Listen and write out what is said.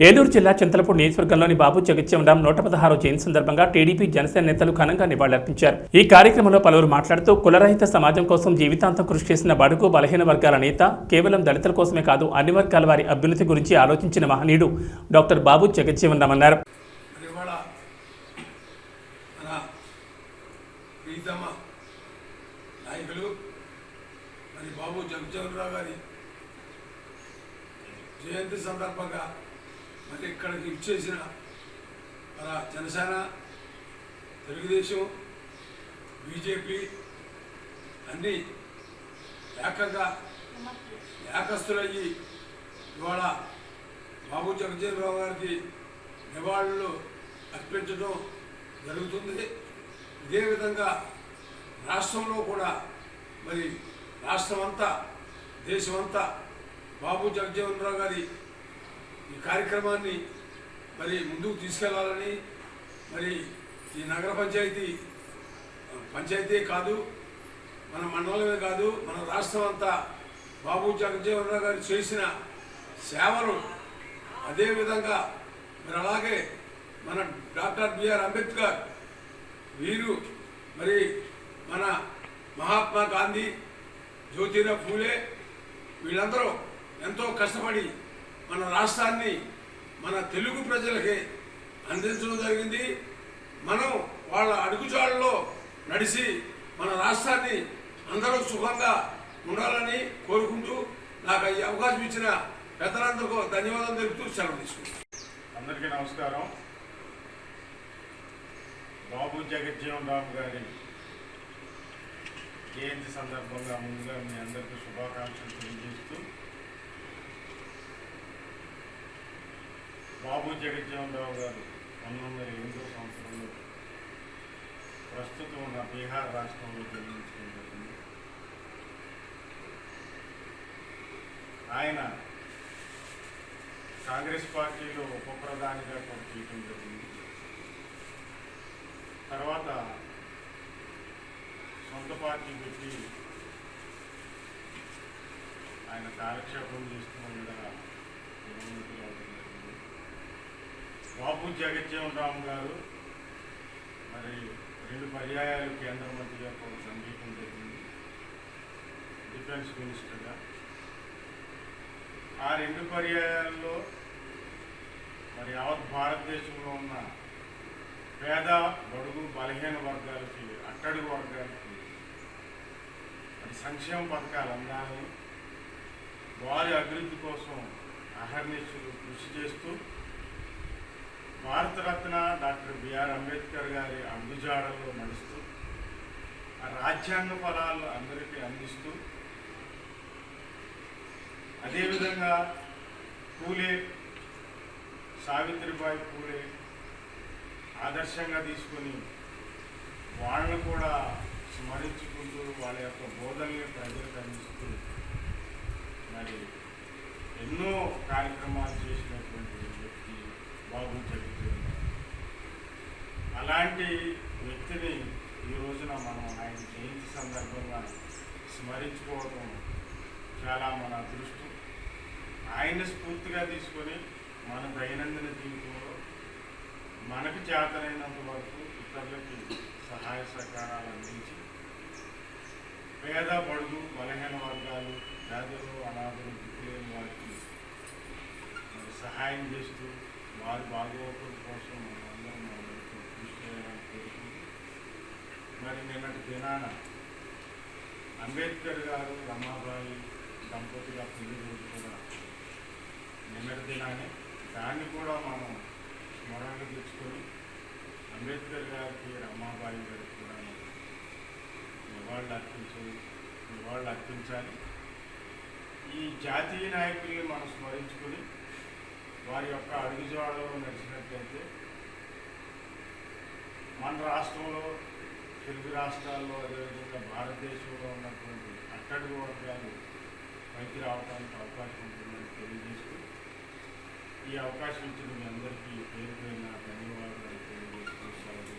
ఏలూరు జిల్లా చింతలపూడి నియోజకవర్గంలోని బాబు జగత్యవరాం నూట పదహారు జయంతి సందర్భంగా టీడీపీ జనసేన నేతలు ఘనంగా నివాళులర్పించారు. ఈ కార్యక్రమంలో పలువురు మాట్లాడుతూ కులరహిత సమాజం కోసం జీవితాంతం కృషి చేసిన బడుగు బలహీన వర్గాల నేత కేవలం దళితుల కోసమే కాదు అన్ని వర్గాల వారి అభ్యున్నతి గురించి ఆలోచించిన మహనీయుడు డాక్టర్ బాబు జగజ్జీవన్ అన్నారు గారి జయంతి సందర్భంగా మరి ఇక్కడికి ఇచ్చేసిన మన జనసేన తెలుగుదేశం బీజేపీ అన్నీ ఏకంగా ఏకస్తులయ్యి ఇవాళ బాబు జగజ్జీవనరావు గారికి నివాళులు అర్పించడం జరుగుతుంది. ఇదే విధంగా రాష్ట్రంలో కూడా మరి రాష్ట్రమంతా దేశమంతా బాబు జగజ్జీవనరావు గారి ఈ కార్యక్రమాన్ని మరి ముందుకు తీసుకెళ్ళాలని మరి ఈ నగర పంచాయతీ పంచాయతీ కాదు మన మండలమే కాదు మన రాష్ట్రం అంతా బాబు జగజ్జీవనరావు గారు చేసిన సేవలు అదేవిధంగా మరి అలాగే మన డాక్టర్ బిఆర్ అంబేద్కర్ వీరు మరి మన మహాత్మా గాంధీ జ్యోతిరావు ఫూలే వీళ్ళందరూ ఎంతో కష్టపడి మన రాష్ట్రాన్ని మన తెలుగు ప్రజలకి అందించడం జరిగింది. మనం వాళ్ళ అడుగుజాడలో నడిచి మన రాష్ట్రాన్ని అందరూ సుఖంగా ఉండాలని కోరుకుంటూ నాకు ఈ అవకాశం ఇచ్చిన పెద్దలందరికీ ధన్యవాదాలు తెలుపుతూ సెలవు తీసుకుంటాను అందరికీ నమస్కారం. బాబు జగజ్జీవన్ రామ్ గారి జయంతి సందర్భంగా ముందుగా మీ అందరికీ శుభాకాంక్షలు తెలియజేస్తూ బాబు జగజ్జీవనరావు గారు పంతొమ్మిది వందల ఎనిమిదో సంవత్సరంలో ప్రస్తుతం ఉన్న బీహార్ రాష్ట్రంలో జన్మించడం జరిగింది. ఆయన కాంగ్రెస్ పార్టీలో ఉప ప్రధానిగా కూడా జరిగింది. తర్వాత సొంత పార్టీ పెట్టి ఆయన కాలక్షేపం చేస్తూ ఉండగా బాపు బాబు జగజ్జీవన్ రామ్ గారు మరి రెండు పర్యాయాలు కేంద్ర మంత్రిగా కూడా సంగీతం జరిగింది. డిఫెన్స్ మినిస్టర్గా. ఆ రెండు పర్యాయాల్లో మరి యావత్ భారతదేశంలో ఉన్న పేద బడుగు బలహీన వర్గాలకి అట్టడుగు వర్గాలకి మరి సంక్షేమ పథకాలు అందాలని వారి అభివృద్ధి కోసం అహర్నిశలు కృషి చేస్తూ భారతరత్న డాక్టర్ బిఆర్ అంబేద్కర్ గారి అడుగుజాడల్లో నడుస్తూ ఆ రాజ్యాంగ ఫలాలు అందరికీ అందిస్తూ అదేవిధంగా పూలే సావిత్రిబాయి పూలే ఆదర్శంగా తీసుకొని వాళ్ళను కూడా స్మరించుకుంటూ వాళ్ళ యొక్క బోధనల్ని ప్రజలకు అందిస్తూ మరి ఎన్నో కార్యక్రమాలు చేసినటువంటి వ్యక్తి బాబు అలాంటి వ్యక్తిని ఈ రోజున మనం ఆయన జయంతి సందర్భంగా స్మరించుకోవడం చాలా మన అదృష్టం. ఆయన స్ఫూర్తిగా తీసుకొని మన దైనందిన జీవితంలో మనకు చేతనైనంత వరకు ఇతరులకి సహాయ సహకారాలు అందించి పేద బడుగు బలహీన వర్గాలు పేదలు అనాథులు లేని వారికి సహాయం చేస్తూ వారి బాగోగుల కోసం మనందరం వంతు కృషి చేయాలని కోరుకుంటూ మరి నిన్నటి దినాన అంబేద్కర్ గారు రమాబాయి దంపతిగా పెళ్ళి రోజు కూడా నిన్నటి దినానే దాన్ని కూడా మనం స్మరణకు తెచ్చుకొని అంబేద్కర్ గారికి రమాబాయి గారికి కూడా మనం నివాళులు అర్పించాలి నివాళులు అర్పించాలి. ఈ జాతీయ నాయకుల్ని మనం స్మరించుకొని వారి యొక్క అడుగుజాడలో నడిచినట్లయితే మన రాష్ట్రంలో తెలుగు రాష్ట్రాల్లో అదేవిధంగా భారతదేశంలో ఉన్నటువంటి అట్టడుగు వర్గాలు పైకి రావడానికి అవకాశం ఉంటుందని తెలియజేస్తూ ఈ అవకాశం ఇచ్చిన మీ అందరికీ పేరు పేరున ధన్యవాదాలు తెలియజేస్తూ సెలవు